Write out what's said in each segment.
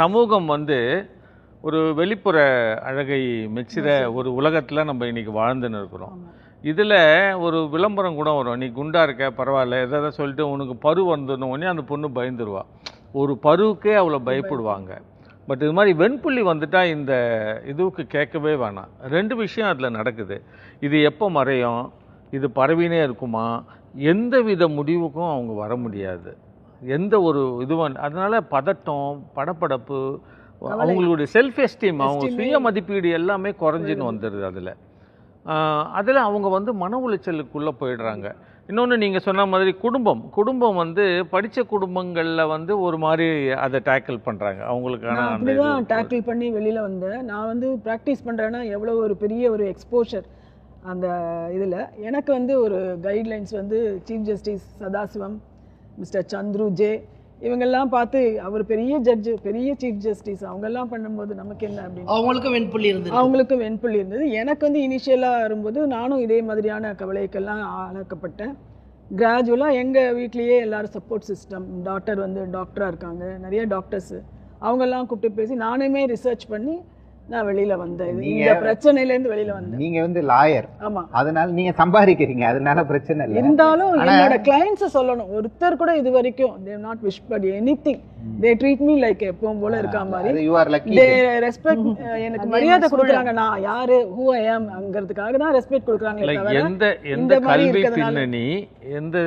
சமூகம் வந்து ஒரு வெளிப்புற அழகை மெச்சிற ஒரு உலகத்துல நம்ம இன்னைக்கு வாழ்ந்துன்னு இருக்கிறோம். இதுல ஒரு விளம்பரம் கூட வரும். நீ குண்டா இருக்க பரவாயில்ல எதாவது சொல்லிட்டு உனக்கு பரு வந்தோன்னு உடனே அந்த பொண்ணு பயந்துருவா. ஒரு பருவுக்கே அவ்வளோ பயப்படுவாங்க. பட் இது மாதிரி வெண்புள்ளி வந்துட்டா இந்த இதுவுக்கு கேட்கவே வேணாம். ரெண்டு விஷயம் அதில் நடக்குது. இது எப்போ மறையும்? இது பரவினே இருக்குமா? எந்த வித முடிவுக்கும் அவங்க வர முடியாது. எந்த ஒரு இதுவும் அதனால பதட்டம் படபடப்பு அவங்களுடைய செல்ஃப் எஸ்டீம் அவங்க சுய மதிப்பீடு எல்லாமே குறைஞ்சின்னு வந்துடுது அதில். அதில் அவங்க வந்து மன உளைச்சலுக்குள்ளே போயிடுறாங்க. இன்னொன்று நீங்கள் சொன்ன மாதிரி குடும்பம். குடும்பம் வந்து படித்த குடும்பங்களில் வந்து ஒரு மாதிரி அதை டேக்கிள் பண்ணுறாங்க அவங்களுக்கான இது அப்படிதான் டேக்கிள் பண்ணி வெளியில வந்தேன். நான் வந்து ப்ராக்டிஸ் பண்றேன்னா எவ்வளோ ஒரு பெரிய ஒரு எக்ஸ்போஷர் அந்த இதுல. எனக்கு வந்து ஒரு கைட்லைன்ஸ் வந்து chief justice Sathasivam mister Chandru J இவங்கெல்லாம் பார்த்து அவர் பெரிய ஜட்ஜு பெரிய சீஃப் ஜஸ்டிஸ் அவங்கெல்லாம் பண்ணும்போது நமக்கு என்ன அப்படின்னு. அவங்களுக்கும் வெண்புள்ளி இருந்தது அவங்களுக்கும் வெண்புள்ளி இருந்தது. எனக்கு வந்து இனிஷியலாக வரும்போது நானும் இதே மாதிரியான கவலைக்கெல்லாம் ஆளாக்கப்பட்டேன். கிராஜுவலாக எங்கள் வீட்லேயே எல்லாரும் சப்போர்ட் சிஸ்டம் டாக்டர் வந்து டாக்டராக இருக்காங்க. நிறைய டாக்டர்ஸு அவங்கெல்லாம் கூப்பிட்டு பேசி நானுமே ரிசர்ச் பண்ணி நான் வெளியில் வந்தேன். இந்த நீங்க- பிரச்சனையிலேருந்து வெளியில் வந்தேன். நீங்க வந்து லாயர் ஆமாம் அதனால நீங்க சம்பாதிக்கிறீங்க. அதனால பிரச்சனை இல்லை. இருந்தாலும் என்னோட கிளைண்ட்ஸை சொல்லணும். ஒருத்தர் கூட இது வரைக்கும் they not wish but anything they treat me like எப்பவும் போல இருக்கா மாதிரி. You are lucky they respect எனக்கு மரியாதை கொடுக்குறாங்க. நான் யாரு? ஹூ ஐ ஆம் அங்கிறதுக்காக தான் ரெஸ்பெக்ட் கொடுக்குறாங்களே லைக் எந்த எந்த கல்வி பின்னணி எந்த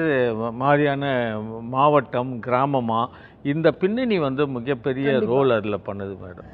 மாதிரியான மாவட்டம் கிராமமா இந்த பின்னணி வந்து மிகப்பெரிய ரோல் அதில் பண்ணுது மேடம்